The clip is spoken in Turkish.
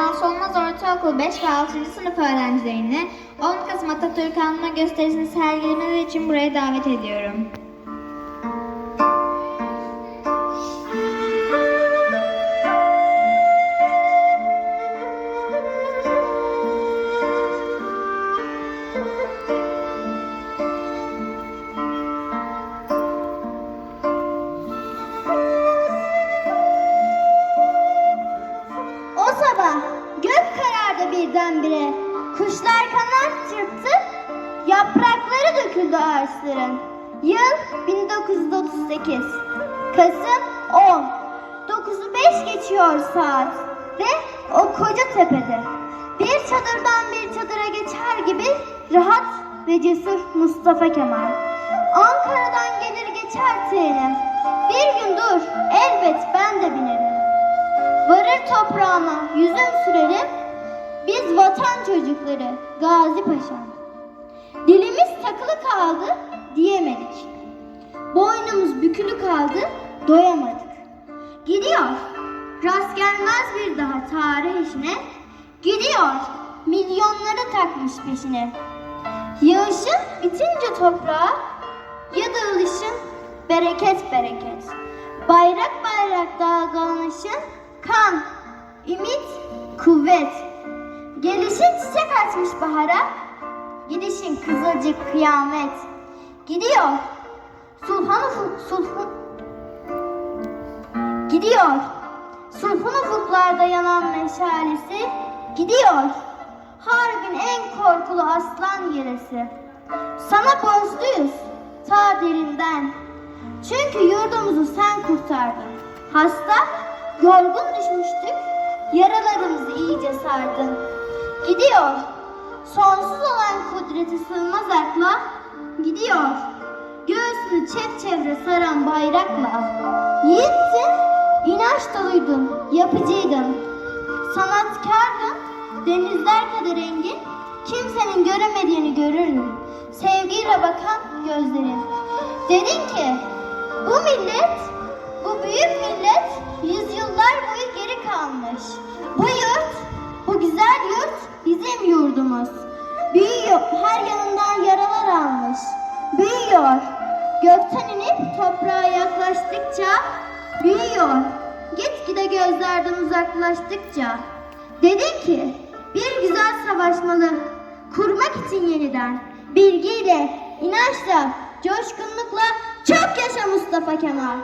Kemal Solmaz Ortaokul 5 ve 6. sınıf öğrencilerini 10 Kasım Atatürk Anma gösterisini sergilemeleri için buraya davet ediyorum. Sabah gök karardı birdenbire. Kuşlar kanat çırptı, yaprakları döküldü ağaçların. Yıl 1938. Kasım 10. 9'u 5 geçiyor saat. Ve o koca tepede. Bir çadırdan bir çadıra geçer gibi rahat ve cesur Mustafa Kemal. Ankara'dan gelir geçer treni. Bir gün dur, elbet ben de binerim. Toprağıma yüzüm sürerim, biz vatan çocukları Gazi Paşa. Dilimiz takılı kaldı diyemedik. Boynumuz bükülü kaldı doyamadık. Gidiyor, rast gelmez bir daha tarih işine. Gidiyor, milyonları takmış peşine. Yağışın bitince toprağa, ya dağılışın bereket bereket. Bayrak bayrak dalgalanışın kan, ümit, kuvvet. Gelişin çiçek açmış bahara, gidişin kızılcık kıyamet. Gidiyor, sulhan ufuk, sulhun, gidiyor. Sulhun ufuklarda yanan meşalesi, gidiyor. Harbin en korkulu aslan yeresi. Sana borçluyuz ta derinden. Çünkü yurdumuzu sen kurtardın. Hasta, yorgun düşmüştük. Yaralarımızı iyice sardın. Gidiyor. Sonsuz olan kudreti sığmaz akla. Gidiyor. Göğsünü çevre saran bayrakla. Yiğitsin, inanç doluydun, yapıcıydın. Sanatkardın, denizler kadar engin, kimsenin göremediğini görürdün. Sevgiyle bakan gözlerin. Dedin ki, bu millet, bu büyük millet yurdumuz. Büyüyor, her yanından yaralar almış. Büyüyor, gökten inip toprağa yaklaştıkça büyüyor. Gitgide gözlerden uzaklaştıkça. Dedin ki, bir güzel savaşmalı, kurmak için yeniden. Bilgiyle, inançla, coşkunlukla çok yaşa Mustafa Kemal.